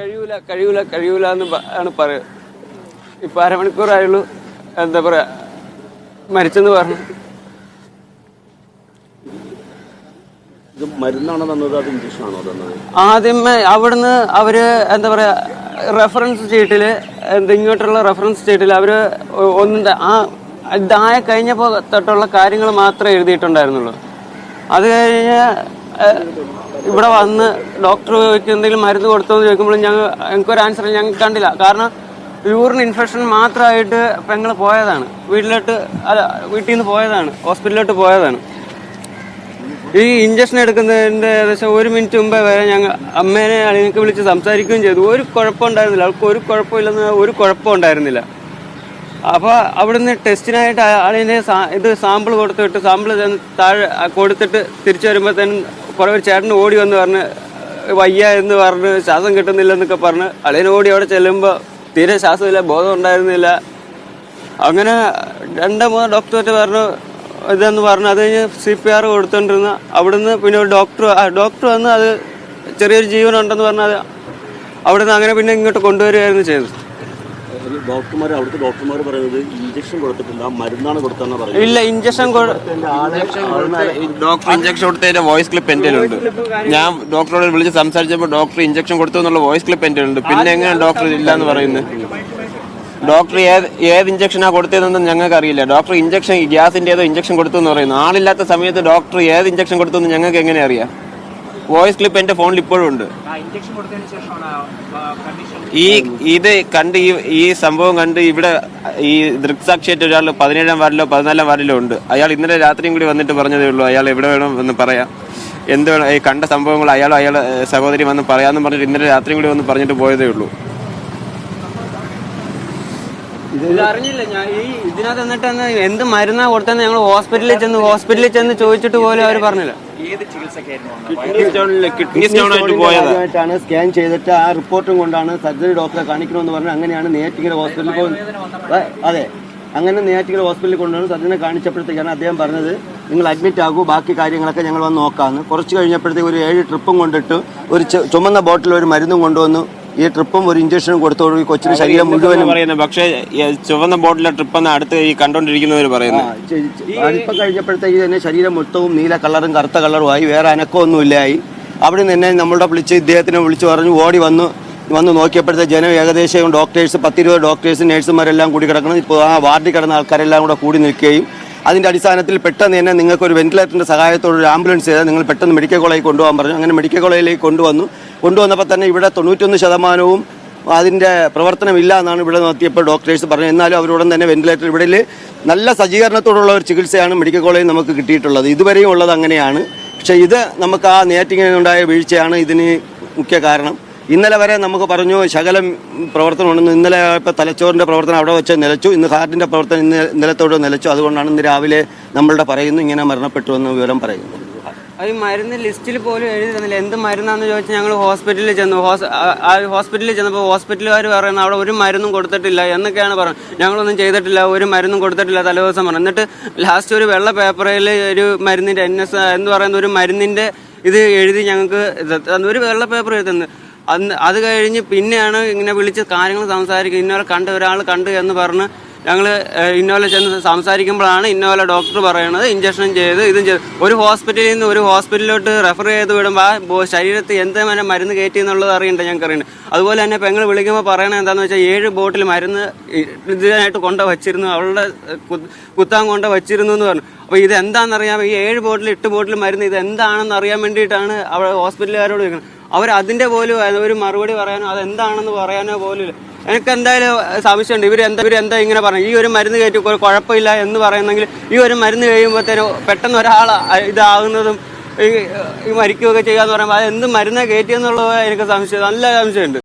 കഴിയൂല കഴിയൂല കഴിയൂല എന്ന് ആണ് പറയുക ഇപ്പം അരമണിക്കൂറായുള്ളൂ എന്താ പറയാ മരിച്ചെന്ന് പറഞ്ഞു. ഇത് മരുന്നാണോ തന്നത് അത് ഇഞ്ചക്ഷൻ ആണോ തന്നത്? ആദ്യമേ അവിടുന്ന് അവർ എന്താ പറയാ റെഫറൻസ് ഷീറ്റിൽ എന്താ ഇങ്ങോട്ടുള്ള റെഫറൻസ് ഷീറ്റിൽ അവർ ഒന്നും ആ ഇതായ കഴിഞ്ഞപ്പോൾ തൊട്ടുള്ള കാര്യങ്ങൾ മാത്രമേ എഴുതിയിട്ടുണ്ടായിരുന്നുള്ളൂ. അത് കഴിഞ്ഞ് ഇവിടെ വന്ന് ഡോക്ടർ എന്തെങ്കിലും മരുന്ന് കൊടുത്തോ എന്ന് ചോദിക്കുമ്പോൾ ഞങ്ങൾ ഞങ്ങൾക്കൊരു ആൻസർ ഞങ്ങൾക്ക് കണ്ടില്ല. കാരണം യൂറിൻ ഇൻഫെക്ഷൻ മാത്രമായിട്ട് പെങ്ങൾ പോയതാണ്. വീട്ടിലോട്ട് അല്ല വീട്ടിൽ നിന്ന് പോയതാണ്. ഹോസ്പിറ്റലിലോട്ട് പോയതാണ്. ഈ ഇഞ്ചക്ഷൻ എടുക്കുന്നതിന്റെ ഏകദേശം ഒരു മിനിറ്റ് മുമ്പേ വരെ ഞങ്ങൾ അമ്മേനെ അളിനൊക്കെ വിളിച്ച് സംസാരിക്കുകയും ചെയ്തു. ഒരു കുഴപ്പമുണ്ടായിരുന്നില്ല അവൾക്ക് ഒരു കുഴപ്പമില്ലെന്ന് ഒരു കുഴപ്പം ഉണ്ടായിരുന്നില്ല. അപ്പോൾ അവിടുന്ന് ടെസ്റ്റിനായിട്ട് അളിനെ ഇത് സാമ്പിൾ കൊടുത്തിട്ട് സാമ്പിൾ താഴെ കൊടുത്തിട്ട് തിരിച്ചു വരുമ്പോഴത്തേനും ഒരു ചേട്ടൻ ഓടി വന്ന് പറഞ്ഞ് വയ്യ എന്ന് പറഞ്ഞ് ശ്വാസം കിട്ടുന്നില്ല എന്നൊക്കെ പറഞ്ഞ് അളിയൻ ഓടി അവിടെ ചെല്ലുമ്പോൾ തീരെ ശ്വാസമില്ല ബോധം ഉണ്ടായിരുന്നില്ല. അങ്ങനെ രണ്ട് മൂന്ന് ഡോക്ടറേറ്റ് പറഞ്ഞു ഇതെന്ന് പറഞ്ഞു അത് കഴിഞ്ഞ് സി പി ആർ കൊടുത്തോണ്ടിരുന്ന അവിടുന്ന് പിന്നെ ഒരു ഡോക്ടർ ഡോക്ടർ വന്ന് അത് ചെറിയൊരു ജീവനുണ്ടെന്ന് പറഞ്ഞാൽ അവിടുന്ന് അങ്ങനെ പിന്നെ ഇങ്ങോട്ട് കൊണ്ടുവരികയായിരുന്നു ചെയ്തത്. ഡോക്ടർമാർ അവിടുത്തെ ഡോക്ടർമാർ പറയുന്നത് ഇഞ്ചക്ഷൻ കൊടുത്തിട്ടില്ല മരുന്നാണ് കൊടുത്തെന്ന് പറയുന്നത്. ഇല്ല ഇഞ്ചക്ഷൻ ഡോക്ടർ ഇഞ്ചക്ഷൻ കൊടുത്തതിന്റെ വോയിസ് ക്ലിപ്പ് എന്റെ ഉണ്ട് ഞാൻ ഡോക്ടറോട് വിളിച്ച് സംസാരിച്ചപ്പോൾ ഡോക്ടർ ഇഞ്ചക്ഷൻ കൊടുത്തു എന്നുള്ള വോയിസ് ക്ലിപ്പ് എന്റെ ഉണ്ട് പിന്നെ എങ്ങനെ ഡോക്ടർ ഇല്ല എന്ന് പറയുന്നത്? ഡോക്ടർ ഏത് ഏത് ഇഞ്ചക്ഷനാണ് കൊടുത്തതെന്നൊന്നും ഞങ്ങൾക്ക് അറിയില്ല ഡോക്ടർ ഇഞ്ചക്ഷൻ ഗ്യാസിന്റെ ഏതോ ഇഞ്ചക്ഷൻ കൊടുത്തു എന്ന് പറയുന്നു ആളില്ലാത്ത സമയത്ത് ഡോക്ടർ ഏത് ഇഞ്ചക്ഷൻ കൊടുത്തു എന്ന് ഞങ്ങൾക്ക് എങ്ങനെ അറിയാം? വോയിസ് ക്ലിപ്പ് എന്റെ ഫോണിൽ ഇപ്പോഴും ഉണ്ട്. ഈ ഇത് കണ്ട് ഈ ഈ സംഭവം കണ്ട് ഇവിടെ ഈ ദൃക്സാക്ഷിയായിട്ട് ഒരാൾ പതിനേഴാം വാർഡിലോ പതിനാലാം വാർഡിലോ ഉണ്ട്. അയാൾ ഇന്നലെ രാത്രിയും കൂടി വന്നിട്ട് പറഞ്ഞതേ ഉള്ളൂ അയാൾ എവിടെ വേണം എന്ന് പറയാം. എന്ത് വേണം ഈ കണ്ട സംഭവങ്ങൾ അയാൾ അയാൾ സഹോദരി വന്ന് പറയാമെന്ന് പറഞ്ഞിട്ട് ഇന്നലെ രാത്രിയും കൂടി വന്ന് പറഞ്ഞിട്ട് പോയതേ ഉള്ളൂ. ഇത് അറിഞ്ഞില്ല. ഞാൻ ഈ ഇതിനകത്ത് എന്നിട്ട് എന്ത് മരുന്നാ കൊടുത്തെന്ന് ഞങ്ങൾ ഹോസ്പിറ്റലിൽ ചെന്ന് ഹോസ്പിറ്റലിൽ ചെന്ന് ചോദിച്ചിട്ട് പോലും അവർ പറഞ്ഞില്ല? കിഡ്നി സ്റ്റോൺ ആയിട്ട് സ്കാൻ ചെയ്തിട്ട് ആ റിപ്പോർട്ടും കൊണ്ടാണ് സർജറി ഡോക്ടറെ കാണിക്കണമെന്ന് പറഞ്ഞ് അങ്ങനെയാണ് നെയ്യാറ്റിക്കര ഹോസ്പിറ്റലിൽ പോയി അതെ. അങ്ങനെ നെയ്യാറ്റിക്കര ഹോസ്പിറ്റലിൽ കൊണ്ടുവന്ന് സർജനെ കാണിച്ചപ്പോഴത്തേക്കാണ് അദ്ദേഹം പറഞ്ഞത് നിങ്ങൾ അഡ്മിറ്റ് ആകൂ ബാക്കി കാര്യങ്ങളൊക്കെ ഞങ്ങൾ വന്ന് നോക്കാമെന്ന് കുറച്ച് കഴിഞ്ഞപ്പോഴത്തേക്ക് ഒരു ഏഴ് ട്രിപ്പും കൊണ്ടിട്ട് ഒരു ചുമന്ന ബോട്ടിൽ ഒരു മരുന്നും കൊണ്ടുവന്നു. ഈ ട്രിപ്പും ഒരു ഇഞ്ചക്ഷനും കൊടുത്തോളൂ. കൊച്ചി കൊച്ചിന് ശരീരം മുഴുവനും പറയുന്നത്? പക്ഷേ ചുവന്ന ബോട്ടിലെ ട്രിപ്പെന്ന് അടുത്ത് ഈ കണ്ടോണ്ടിരിക്കുന്നവർ പറയുന്നത്. അടുപ്പം കഴിഞ്ഞപ്പോഴത്തേക്ക് തന്നെ ശരീരം മൊത്തവും നീല കളറും കറുത്ത കളറും ആയി വേറെ അനക്കമൊന്നുമില്ലായി അവിടെ നിന്ന് തന്നെ നമ്മളുടെ വിളിച്ച് ഇദ്ദേഹത്തിനെ വിളിച്ച് പറഞ്ഞു ഓടി വന്നു. വന്ന് നോക്കിയപ്പോഴത്തെ ജനം ഏകദേശം ഡോക്ടേഴ്സ് പത്തിരുപത് ഡോക്ടേഴ്സ് നേഴ്സുമാരെല്ലാം കൂടി കിടക്കണം. ഇപ്പോൾ ആ വാർഡിൽ കിടന്ന ആൾക്കാരെല്ലാം കൂടെ കൂടി നിൽക്കുകയും അതിന്റെ അടിസ്ഥാനത്തിൽ പെട്ടെന്ന് തന്നെ നിങ്ങൾക്ക് ഒരു വെന്റിലേറ്ററിന്റെ സഹായത്തോടെ ഒരു ആംബുലൻസ് ചെയ്താൽ നിങ്ങൾ പെട്ടെന്ന് മെഡിക്കൽ കോളേജിൽ കൊണ്ടുപോകാൻ പറഞ്ഞു. അങ്ങനെ മെഡിക്കൽ കോളേജിലേക്ക് കൊണ്ടുവന്നു. കൊണ്ടുവന്നപ്പോൾ തന്നെ ഇവിടെ തൊണ്ണൂറ്റൊന്ന് ശതമാനവും അതിന്റെ പ്രവർത്തനമില്ല എന്നാണ് ഇവിടെ നടത്തിയപ്പോൾ ഡോക്ടേഴ്സ് പറഞ്ഞത്. എന്നാലും അവരുടൻ തന്നെ വെന്റിലേറ്റർ ഇവിടെ നല്ല സജ്ജീകരണത്തോടുള്ള ഒരു ചികിത്സയാണ് മെഡിക്കൽ കോളേജിൽ നമുക്ക് കിട്ടിയിട്ടുള്ളത്. ഇതുവരെയും ഉള്ളത് അങ്ങനെയാണ്. പക്ഷേ ഇത് നമുക്ക് ആ നേറ്റിങ്ങിനുണ്ടായ വീഴ്ചയാണ് ഇതിന് മുഖ്യ കാരണം. ഇന്നലെ വരെ നമുക്ക് പറഞ്ഞു ശകലം പ്രവർത്തനമുണ്ടെന്ന് ഇന്നലെ ഇപ്പോൾ തലച്ചോറിന്റെ പ്രവർത്തനം അവിടെ വെച്ച് നിലച്ചു ഇന്ന് ഹാർട്ടിന്റെ പ്രവർത്തനം ഇന്ന് ഇന്നലത്തോട് നിലച്ചു. അതുകൊണ്ടാണ് ഇന്ന് രാവിലെ നമ്മളുടെ പറയുന്നു ഇങ്ങനെ മരണപ്പെട്ടു എന്ന് വിവരം പറയുന്നു. ഈ മരുന്ന് ലിസ്റ്റിൽ പോലും എഴുതി തന്നില്ല. എന്ത് മരുന്നാന്ന് ചോദിച്ചാൽ ഞങ്ങൾ ഹോസ്പിറ്റലിൽ ചെന്നു. ഹോസ്പിറ്റലിൽ ചെന്നപ്പോൾ ഹോസ്പിറ്റലുകാർ പറയുന്നത് അവിടെ ഒരു മരുന്നും കൊടുത്തിട്ടില്ല എന്നൊക്കെയാണ് പറഞ്ഞത്. ഞങ്ങളൊന്നും ചെയ്തിട്ടില്ല ഒരു മരുന്നും കൊടുത്തിട്ടില്ല തലേദിവസം പറഞ്ഞു. എന്നിട്ട് ലാസ്റ്റ് ഒരു വെള്ള പേപ്പറിൽ ഒരു മരുന്നിന്റെ എൻ എന്ന് പറയുന്ന ഒരു മരുന്നിന്റെ ഇത് എഴുതി ഞങ്ങൾക്ക് ഒരു വെള്ള പേപ്പർ എഴുതുന്നത് അന്ന് അത് കഴിഞ്ഞ് പിന്നെയാണ് ഇങ്ങനെ വിളിച്ച് കാര്യങ്ങൾ സംസാരിക്കുക ഇന്നോലെ കണ്ട് ഒരാൾ കണ്ട് എന്ന് പറഞ്ഞ് ഞങ്ങൾ ഇന്നോലെ ചെന്ന് സംസാരിക്കുമ്പോഴാണ് ഇന്നോലെ ഡോക്ടർ പറയണത് ഇഞ്ചക്ഷൻ ചെയ്ത് ഇതും ചെയ്ത്. ഒരു ഹോസ്പിറ്റലിൽ നിന്ന് ഒരു ഹോസ്പിറ്റലിലോട്ട് റെഫർ ചെയ്ത് വിടുമ്പോൾ ആ ശരീരത്തിൽ എന്ത് മരം മരുന്ന് കയറ്റി എന്നുള്ളത് അറിയണ്ട ഞങ്ങൾക്ക് അറിയണ്ട അതുപോലെ തന്നെ പെങ്ങൾ വിളിക്കുമ്പോൾ പറയണത് എന്താണെന്ന് വെച്ചാൽ ഏഴ് ബോട്ടിൽ മരുന്ന് ഇതിനായിട്ട് കൊണ്ട് വച്ചിരുന്നു. അവളുടെ കുത്താൻ കൊണ്ട് വച്ചിരുന്നു എന്ന് പറഞ്ഞു. അപ്പോൾ ഇത് എന്താണെന്നറിയാൻ ഈ ഏഴ് ബോട്ടിൽ എട്ട് ബോട്ടിൽ മരുന്ന് ഇത് എന്താണെന്ന് അറിയാൻ വേണ്ടിയിട്ടാണ് അവൾ ഹോസ്പിറ്റലുകാരോട് ചോദിക്കുന്നത്. അവർ അതിന്റെ പോലും ഒരു മറുപടി പറയാനോ അതെന്താണെന്ന് പറയാനോ പോലും എനിക്ക് എന്തായാലും സംശയമുണ്ട്. ഇവർ എന്താ ഇങ്ങനെ പറഞ്ഞു ഈ ഒരു മരുന്ന് കയറ്റി കുഴപ്പമില്ല എന്ന് പറയുന്നെങ്കിൽ ഈ ഒരു മരുന്ന് കഴിയുമ്പോഴത്തേനും പെട്ടെന്ന് ഒരാൾ ഇതാകുന്നതും ഈ മരിക്കുകയൊക്കെ മരിക്കുകയൊക്കെ ചെയ്യാന്ന് പറയുമ്പോൾ അത് എന്ത് മരുന്നാണ് കയറ്റിയെന്നുള്ളത് എനിക്ക് സംശയം നല്ല സംശയമുണ്ട്.